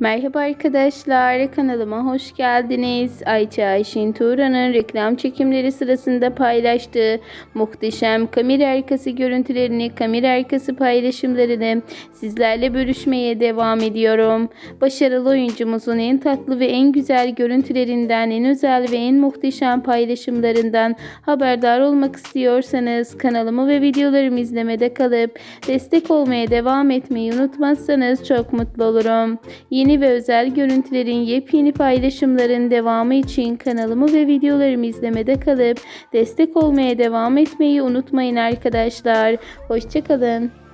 Merhaba arkadaşlar, kanalıma hoş geldiniz. Ayça Ayşin Turan'ın reklam çekimleri sırasında paylaştığı muhteşem kamera arkası görüntülerini, kamera arkası paylaşımlarını sizlerle bölüşmeye devam ediyorum. Başarılı oyuncumuzun en tatlı ve en güzel görüntülerinden, en özel ve en muhteşem paylaşımlarından haberdar olmak istiyorsanız kanalımı ve videolarımı izlemede kalıp destek olmaya devam etmeyi unutmazsanız çok mutlu olurum. Yeni ve özel görüntülerin yepyeni paylaşımların devamı için kanalımı ve videolarımı izlemede kalıp destek olmaya devam etmeyi unutmayın arkadaşlar. Hoşçakalın.